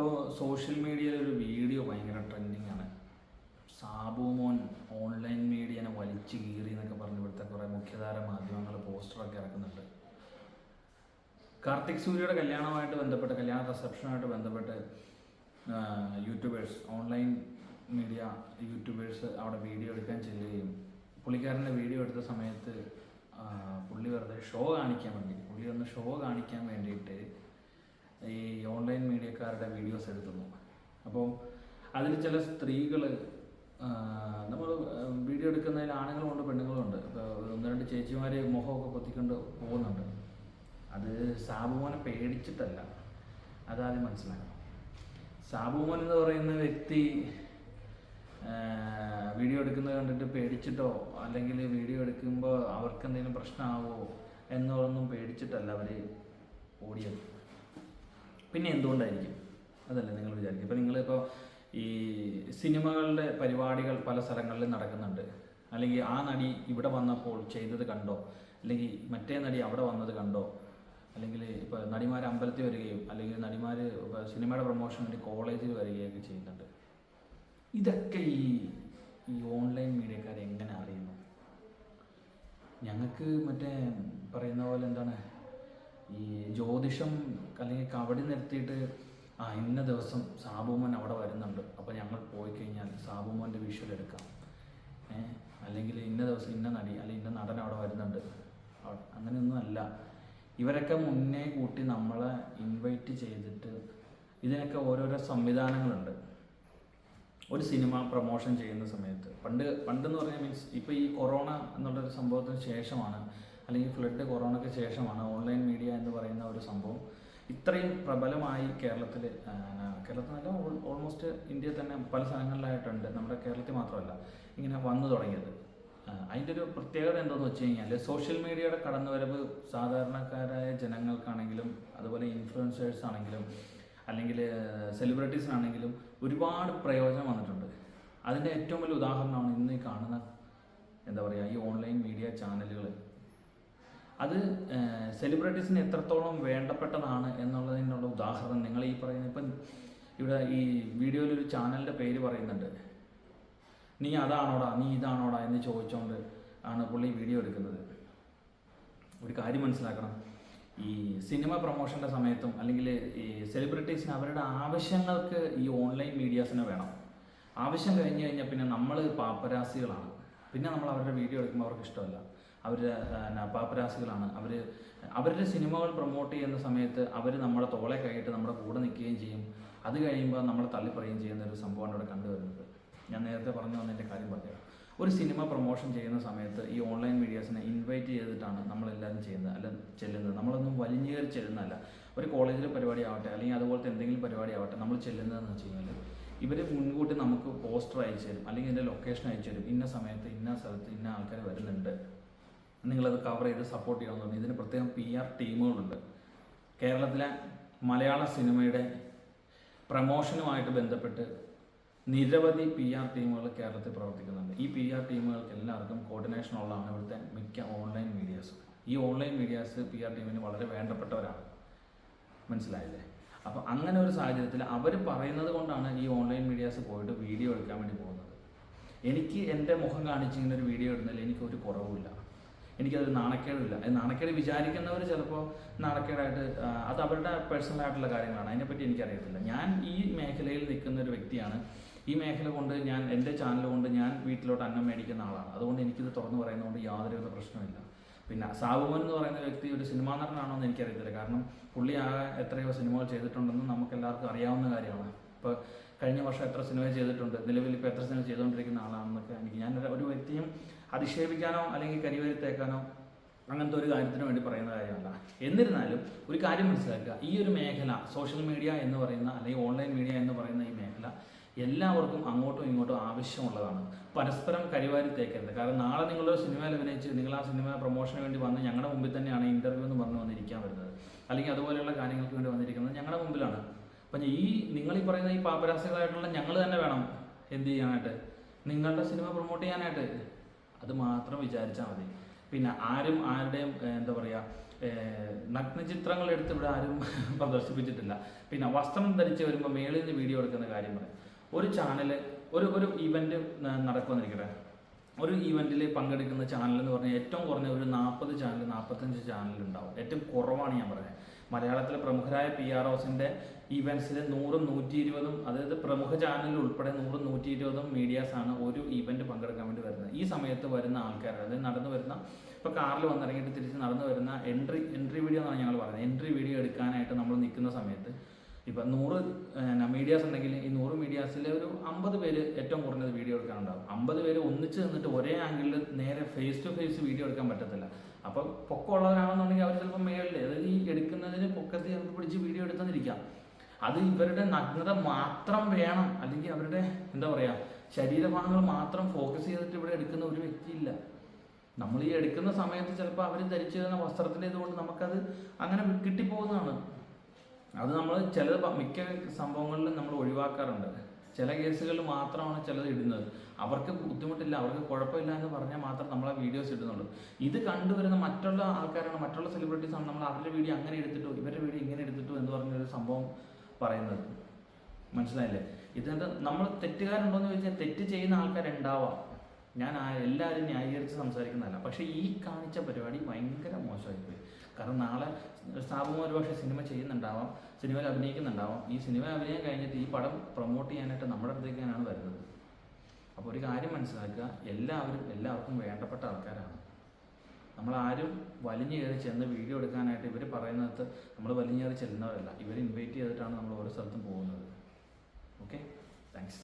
ഇപ്പോൾ സോഷ്യൽ മീഡിയയിൽ ഒരു വീഡിയോ ഭയങ്കര ട്രെൻഡിങ് ആണ്. സാബുമോൻ ഓൺലൈൻ മീഡിയനെ വലിച്ചു കീറി എന്നൊക്കെ പറഞ്ഞ് ഇവിടുത്തെ കുറേ മുഖ്യധാര മാധ്യമങ്ങൾ പോസ്റ്ററൊക്കെ ഇറക്കുന്നുണ്ട്. കാർത്തിക് സൂര്യയുടെ കല്യാണമായിട്ട് ബന്ധപ്പെട്ട് കല്യാണ റിസപ്ഷനുമായിട്ട് ബന്ധപ്പെട്ട് യൂട്യൂബേഴ്സ് ഓൺലൈൻ മീഡിയ യൂട്യൂബേഴ്സ് അവിടെ വീഡിയോ എടുക്കാൻ ചെല്ലുകയും പുള്ളിക്കാരന്റെ വീഡിയോ എടുത്ത സമയത്ത് പുള്ളി വെറുതെ ഷോ കാണിക്കാൻ വേണ്ടി പുള്ളി ഒന്ന് ഷോ കാണിക്കാൻ വേണ്ടിയിട്ട് ഈ ഓൺലൈൻ മീഡിയക്കാരുടെ വീഡിയോസ് എടുക്കുന്നു. അപ്പോൾ അതിൽ ചില സ്ത്രീകൾ നമ്മൾ വീഡിയോ എടുക്കുന്നതിൽ ആണുങ്ങളുമുണ്ട് പെണ്ണുങ്ങളുമുണ്ട് ഇപ്പോൾ ഒന്ന് രണ്ട് ചേച്ചിമാരെ മുഖമൊക്കെ പൊത്തിക്കൊണ്ട് പോകുന്നുണ്ട്. അത് സാബുമോനെ പേടിച്ചിട്ടല്ല. അതാദ്യം മനസ്സിലാക്കണം. സാബുമോൻ എന്ന് പറയുന്ന വ്യക്തി വീഡിയോ എടുക്കുന്നത് കണ്ടിട്ട് പേടിച്ചിട്ടോ അല്ലെങ്കിൽ വീഡിയോ എടുക്കുമ്പോൾ അവർക്ക് എന്തെങ്കിലും പ്രശ്നമാവോ എന്നൊന്നും പേടിച്ചിട്ടല്ല അവർ ഓടിയത്. പിന്നെ എന്തുകൊണ്ടായിരിക്കും? അതല്ലേ നിങ്ങൾ വിചാരിക്കും ഇപ്പം നിങ്ങളിപ്പോൾ ഈ സിനിമകളുടെ പരിപാടികൾ പല സ്ഥലങ്ങളിലും നടക്കുന്നുണ്ട്. അല്ലെങ്കിൽ ആ നടി ഇവിടെ വന്നപ്പോൾ ചെയ്തത് കണ്ടോ? അല്ലെങ്കിൽ മറ്റേ നടി അവിടെ വന്നത് കണ്ടോ? അല്ലെങ്കിൽ ഇപ്പോൾ നടിമാർ അമ്പലത്തിൽ വരികയും അല്ലെങ്കിൽ നടിമാർ സിനിമയുടെ പ്രൊമോഷൻ വേണ്ടി കോളേജിൽ വരികയൊക്കെ ചെയ്യുന്നുണ്ട്. ഇതൊക്കെ ഈ ഈ ഓൺലൈൻ മീഡിയക്കാർ എങ്ങനെ അറിയുന്നു? ഞങ്ങൾക്ക് മറ്റേ പറയുന്ന പോലെ എന്താണ്? ഈ ജ്യോതിഷം അല്ലെങ്കിൽ കവടി നിർത്തിയിട്ട് ആ ഇന്ന ദിവസം സാബുമോൻ അവിടെ വരുന്നുണ്ട്. അപ്പോൾ ഞങ്ങൾ പോയി കഴിഞ്ഞാൽ സാബുമോന്റെ വിഷ്വൽ എടുക്കാം. അല്ലെങ്കിൽ ഇന്ന ദിവസം ഇന്ന നടി അല്ലെങ്കിൽ ഇന്ന നടൻ അവിടെ വരുന്നുണ്ട്. അങ്ങനെയൊന്നും അല്ല. ഇവരൊക്കെ മുന്നേ കൂട്ടി നമ്മളെ ഇൻവൈറ്റ് ചെയ്തിട്ട് ഇതിനൊക്കെ ഓരോരോ സംവിധാനങ്ങളുണ്ട്. ഒരു സിനിമ പ്രൊമോഷൻ ചെയ്യുന്ന സമയത്ത്. പണ്ട് പണ്ടെന്ന് പറഞ്ഞാൽ മീൻസ് ഇപ്പോൾ ഈ കൊറോണ എന്നുള്ളൊരു സംഭവത്തിന് ശേഷമാണ് അല്ലെങ്കിൽ ഫ്ലഡ് കൊറോണയ്ക്ക് ശേഷമാണ് ഓൺലൈൻ മീഡിയ എന്ന് പറയുന്ന ഒരു സംഭവം ഇത്രയും പ്രബലമായി കേരളത്തിൽ കേരളത്തിൽ നല്ല ഓൾമോസ്റ്റ് ഇന്ത്യയിൽ തന്നെ പല സ്ഥലങ്ങളിലായിട്ടുണ്ട്. നമ്മുടെ കേരളത്തിൽ മാത്രമല്ല ഇങ്ങനെ വന്നു തുടങ്ങിയത്. അതിന്റെ ഒരു പ്രത്യേകത എന്താണെന്ന് വെച്ച് കഴിഞ്ഞാൽ സോഷ്യൽ മീഡിയയുടെ കടന്നുവരവ് സാധാരണക്കാരായ ജനങ്ങൾക്കാണെങ്കിലും അതുപോലെ ഇൻഫ്ലുവൻസേഴ്സ് ആണെങ്കിലും അല്ലെങ്കിൽ സെലിബ്രിറ്റീസിനാണെങ്കിലും ഒരുപാട് പ്രയോജനം വന്നിട്ടുണ്ട്. അതിന്റെ ഏറ്റവും വലിയ ഉദാഹരണമാണ് ഇന്ന് ഈ കാണുന്ന എന്താ പറയുക ഈ ഓൺലൈൻ മീഡിയ ചാനലുകൾ അത് സെലിബ്രിറ്റീസിന് എത്രത്തോളം വേണ്ടപ്പെട്ടതാണ് എന്നുള്ളതിനുള്ള ഉദാഹരണം നിങ്ങൾ ഈ പറയുന്ന ഇപ്പം ഇവിടെ ഈ വീഡിയോയിൽ ഒരു ചാനലിന്റെ പേര് പറയുന്നുണ്ട്. നീ അതാണോടാ നീ ഇതാണോടാ എന്ന് ചോദിച്ചുകൊണ്ട് ആണ് പുള്ളി വീഡിയോ എടുക്കുന്നത്. ഒരു കാര്യം മനസ്സിലാക്കണം. ഈ സിനിമ പ്രൊമോഷന്റെ സമയത്തും അല്ലെങ്കിൽ ഈ സെലിബ്രിറ്റീസിന് അവരുടെ ആവശ്യങ്ങൾക്ക് ഈ ഓൺലൈൻ മീഡിയാസിന് വേണം. ആവശ്യം കഴിഞ്ഞ് കഴിഞ്ഞാൽ പിന്നെ നമ്മൾ പാപ്പരാസികളാണ്. പിന്നെ നമ്മൾ അവരുടെ വീഡിയോ എടുക്കുമ്പോൾ അവർക്ക് ഇഷ്ടമല്ല. അവർ പാപ്പരാസികളാണ് അവർ അവരുടെ സിനിമകൾ പ്രൊമോട്ട് ചെയ്യുന്ന സമയത്ത് അവർ നമ്മളെ തോളെ കൈയിട്ട് നമ്മുടെ കൂടെ നിൽക്കുകയും ചെയ്യും. അത് കഴിയുമ്പോൾ നമ്മളെ തള്ളിപ്പറയുകയും ചെയ്യുന്ന ഒരു സംഭവമാണ് ഇവിടെ കണ്ടുവരുന്നത് ഞാൻ നേരത്തെ പറഞ്ഞു വന്നതിന്റെ കാര്യം പറഞ്ഞുതരാം. ഒരു സിനിമ പ്രൊമോഷൻ ചെയ്യുന്ന സമയത്ത് ഈ ഓൺലൈൻ മീഡിയാസിനെ ഇൻവൈറ്റ് ചെയ്തിട്ടാണ് നമ്മളെല്ലാവരും ചെയ്യുന്നത്. അല്ല ചെല്ലുന്നത്. നമ്മളൊന്നും വലിഞ്ഞേറി ചെല്ലുന്നതല്ല. ഒരു കോളേജിലെ പരിപാടി ആവട്ടെ അല്ലെങ്കിൽ അതുപോലത്തെ എന്തെങ്കിലും പരിപാടി ആവട്ടെ നമ്മൾ ചെല്ലുന്നതെന്ന് വെച്ച് കഴിഞ്ഞാൽ ഇവർ മുൻകൂട്ടി നമുക്ക് പോസ്റ്റർ അയച്ചു തരും. അല്ലെങ്കിൽ ഇതിന്റെ ലൊക്കേഷൻ അയച്ചു തരും. ഇന്ന സമയത്ത് ഇന്ന സ്ഥലത്ത് ഇന്ന ആൾക്കാർ വരുന്നുണ്ട്. നിങ്ങളത് കവർ ചെയ്ത് സപ്പോർട്ട് ചെയ്യണമെന്ന് ഇതിന് പ്രത്യേകം പി ആർ ടീമുകളുണ്ട്. കേരളത്തിലെ മലയാള സിനിമയുടെ പ്രമോഷനുമായിട്ട് ബന്ധപ്പെട്ട് നിരവധി പി ആർ ടീമുകൾ കേരളത്തിൽ പ്രവർത്തിക്കുന്നുണ്ട്. ഈ പി ആർ ടീമുകൾക്ക് എല്ലാവർക്കും കോർഡിനേഷൻ ഉള്ളതാണ് ഇവിടുത്തെ മിക്ക ഓൺലൈൻ മീഡിയാസ് ഈ ഓൺലൈൻ മീഡിയാസ് പി ആർ ടീമിന് വളരെ വേണ്ടപ്പെട്ടവരാണ്. മനസ്സിലായില്ലേ? അപ്പോൾ അങ്ങനെ ഒരു സാഹചര്യത്തിൽ അവർ പറയുന്നത് കൊണ്ടാണ് ഈ ഓൺലൈൻ മീഡിയാസ് പോയിട്ട് വീഡിയോ എടുക്കാൻ വേണ്ടി പോകുന്നത്. എനിക്ക് എന്റെ മുഖം കാണിച്ച് ഇങ്ങനെ ഒരു വീഡിയോ എടുത്താൽ എനിക്ക് ഒരു കുറവുമില്ല. എനിക്കതൊരു നാണക്കേടില്ല. നാണക്കേട് വിചാരിക്കുന്നവർ ചിലപ്പോൾ നാണക്കേടായിട്ട് അത് അവരുടെ പേഴ്സണൽ ആയിട്ടുള്ള കാര്യങ്ങളാണ്. അതിനെപ്പറ്റി എനിക്കറിയത്തില്ല. ഞാൻ ഈ മേഖലയിൽ നിൽക്കുന്ന ഒരു വ്യക്തിയാണ്. ഈ മേഖല കൊണ്ട് ഞാൻ എന്റെ ചാനൽ കൊണ്ട് ഞാൻ വീട്ടിലോട്ട് അന്നം മേടിക്കുന്ന ആളാണ്. അതുകൊണ്ട് എനിക്കിത് തുറന്നു പറയുന്നതുകൊണ്ട് യാതൊരുവിധ പ്രശ്നമില്ല പിന്നെ സാബുമൻ എന്ന് പറയുന്ന വ്യക്തി ഒരു സിനിമാ നടനാണോ എന്ന് എനിക്കറിയത്തില്ല. കാരണം പുള്ളി ആ എത്രയോ സിനിമകൾ ചെയ്തിട്ടുണ്ടെന്ന് നമുക്ക് എല്ലാവർക്കും അറിയാവുന്ന കാര്യമാണ്. ഇപ്പോൾ കഴിഞ്ഞ വർഷം എത്ര സിനിമ ചെയ്തിട്ടുണ്ട് നിലവിൽ ഇപ്പോൾ എത്ര സിനിമ ചെയ്തുകൊണ്ടിരിക്കുന്ന ആളാണെന്നൊക്കെ എനിക്ക് ഞാൻ ഒരു- വ്യക്തിയും അധിക്ഷേപിക്കാനോ അല്ലെങ്കിൽ കരിവരുത്തേക്കാനോ അങ്ങനത്തെ ഒരു കാര്യത്തിന് വേണ്ടി പറയുന്ന കാര്യമല്ല. എന്നിരുന്നാലും ഒരു കാര്യം മനസ്സിലാക്കുക. ഈ ഒരു മേഖല സോഷ്യൽ മീഡിയ എന്ന് പറയുന്ന അല്ലെങ്കിൽ ഓൺലൈൻ മീഡിയ എന്ന് പറയുന്ന ഈ മേഖല എല്ലാവർക്കും അങ്ങോട്ടും ഇങ്ങോട്ടും ആവശ്യമുള്ളതാണ്. പരസ്പരം കരിവാരി തേക്കരുത്. കാരണം നാളെ നിങ്ങളൊരു സിനിമയിൽ അഭിനയിച്ച് നിങ്ങൾ ആ സിനിമ പ്രൊമോഷന് വേണ്ടി വന്ന് ഞങ്ങളുടെ മുമ്പിൽ തന്നെയാണ് ഇന്റർവ്യൂ എന്ന് പറഞ്ഞ് വന്നിരിക്കാൻ വരുന്നത്. അല്ലെങ്കിൽ അതുപോലെയുള്ള കാര്യങ്ങൾക്ക് വേണ്ടി വന്നിരിക്കുന്നത് ഞങ്ങളുടെ മുമ്പിലാണ്. അപ്പം ഈ നിങ്ങൾ ഈ പറയുന്ന ഈ പാപരാസികളായിട്ടുള്ള ഞങ്ങൾ തന്നെ വേണം എന്ത് ചെയ്യാനായിട്ട്. നിങ്ങളുടെ സിനിമ പ്രൊമോട്ട് ചെയ്യാനായിട്ട്. അത് മാത്രം വിചാരിച്ചാൽ മതി. പിന്നെ ആരും ആരുടെയും എന്താ പറയുക നഗ്നചിത്രങ്ങൾ എടുത്ത് ഇവിടെ ആരും പ്രദർശിപ്പിച്ചിട്ടില്ല. പിന്നെ വസ്ത്രം ധരിച്ച് വരുമ്പോൾ മേളിൽ നിന്ന് വീഡിയോ എടുക്കുന്ന കാര്യം പറയാം. ഒരു ചാനൽ ഒരു ഒരു ഇവന്റ് നടക്കുമെന്നിരിക്കട്ടെ ഒരു ഇവന്റിൽ പങ്കെടുക്കുന്ന ചാനൽ എന്ന് പറഞ്ഞാൽ ഏറ്റവും കുറഞ്ഞ ഒരു നാൽപ്പത് ചാനൽ നാൽപ്പത്തഞ്ച് ചാനൽ ഉണ്ടാവും ഏറ്റവും കുറവാണ് ഞാൻ പറയുന്നത് മലയാളത്തിലെ പ്രമുഖരായ പി ആർ ഒസിന്റെ ഈവെന്റ്സിൽ നൂറും നൂറ്റി ഇരുപതും അതായത് പ്രമുഖ ചാനലിൽ ഉൾപ്പെടെ നൂറും നൂറ്റി ഇരുപതും മീഡിയാസ് ആണ് ഒരു ഈവെന്റ് പങ്കെടുക്കാൻ വേണ്ടി വരുന്നത്. ഈ സമയത്ത് വരുന്ന ആൾക്കാർ അതായത് നടന്നു വരുന്ന ഇപ്പോൾ കാറിൽ വന്നിറങ്ങിയിട്ട് തിരിച്ച് നടന്നു വരുന്ന എൻട്രി എൻട്രി വീഡിയോ എന്നാണ് ഞങ്ങൾ പറയുന്നത്. എൻട്രി വീഡിയോ എടുക്കാനായിട്ട് നമ്മൾ നിൽക്കുന്ന സമയത്ത് ഇപ്പം നൂറ് മീഡിയാസ് ഉണ്ടെങ്കിൽ ഈ നൂറ് മീഡിയാസിൽ ഒരു അമ്പത് പേര് ഏറ്റവും കുറഞ്ഞത് വീഡിയോ എടുക്കാനുണ്ടാവും. അമ്പത് പേര് ഒന്നിച്ച് നിന്നിട്ട് ഒരേ ആംഗിളിൽ നേരെ ഫേസ് ടു ഫേസ് വീഡിയോ എടുക്കാൻ പറ്റത്തില്ല. അപ്പം പൊക്കമുള്ളവരാണെന്നുണ്ടെങ്കിൽ അവർ ചിലപ്പോൾ മേളിൽ അതായത് ഈ എടുക്കുന്നതിന് പൊക്കത്ത് ചിലപ്പോൾ പിടിച്ച് വീഡിയോ എടുത്തെന്നിരിക്കാം അത് ഇവരുടെ നഗ്നത മാത്രം വേണം. അല്ലെങ്കിൽ അവരുടെ എന്താ പറയുക ശരീരഭാഗങ്ങൾ മാത്രം ഫോക്കസ് ചെയ്തിട്ട് ഇവിടെ എടുക്കുന്ന ഒരു വ്യക്തിയില്ല. നമ്മൾ ഈ എടുക്കുന്ന സമയത്ത് ചിലപ്പോൾ അവർ ധരിച്ചു തരുന്ന വസ്ത്രത്തിന്റെ ഇതുകൊണ്ട് നമുക്കത് അങ്ങനെ കിട്ടിപ്പോകുന്നതാണ്. അത് നമ്മൾ ചില മിക്ക സംഭവങ്ങളിലും നമ്മൾ ഒഴിവാക്കാറുണ്ട്. ചില കേസുകളിൽ മാത്രമാണ് ചിലത് ഇടുന്നത്. അവർക്ക് ബുദ്ധിമുട്ടില്ല അവർക്ക് കുഴപ്പമില്ല എന്ന് പറഞ്ഞാൽ മാത്രം നമ്മൾ ആ വീഡിയോസ് ഇടുന്നുള്ളൂ. ഇത് കണ്ടുവരുന്ന മറ്റുള്ള ആൾക്കാരാണ് മറ്റുള്ള സെലിബ്രിറ്റീസ് ആണ്. നമ്മൾ അവരുടെ വീഡിയോ അങ്ങനെ എടുത്തിട്ടു ഇവരുടെ വീഡിയോ ഇങ്ങനെ എടുത്തിട്ടു എന്ന് പറഞ്ഞൊരു സംഭവം പറയുന്നത്. മനസ്സിലായില്ലേ? ഇതിനകത്ത് നമ്മൾ തെറ്റുകാരുണ്ടോ എന്ന് ചോദിച്ചാൽ തെറ്റ് ചെയ്യുന്ന ആൾക്കാരുണ്ടാവാം. ഞാൻ എല്ലാവരും ന്യായീകരിച്ച് സംസാരിക്കുന്നതല്ല. പക്ഷേ ഈ കാണിച്ച പരിപാടി ഭയങ്കര മോശമായിപ്പോയി. കാരണം നാളെ സ്ഥാപനം ഒരുപക്ഷെ സിനിമ ചെയ്യുന്നുണ്ടാവാം സിനിമയിൽ അഭിനയിക്കുന്നുണ്ടാവാം. ഈ സിനിമ അഭിനയം കഴിഞ്ഞിട്ട് ഈ പടം പ്രൊമോട്ട് ചെയ്യാനായിട്ട് നമ്മുടെ അടുത്തേക്കാണ് വരുന്നത്. അപ്പോൾ ഒരു കാര്യം മനസ്സിലാക്കുക എല്ലാവരും എല്ലാവർക്കും വേണ്ടപ്പെട്ട ആൾക്കാരാണ്. നമ്മളാരും വലിഞ്ഞു കയറി ചെന്ന് വീഡിയോ എടുക്കാനായിട്ട് ഇവർ പറയുന്നത് നമ്മൾ വലിഞ്ഞു കയറി ചെല്ലുന്നവരല്ല. ഇവർ ഇൻവൈറ്റ് ചെയ്തിട്ടാണ് നമ്മൾ ഓരോ സ്ഥലത്തും പോകുന്നത്. Okay thanks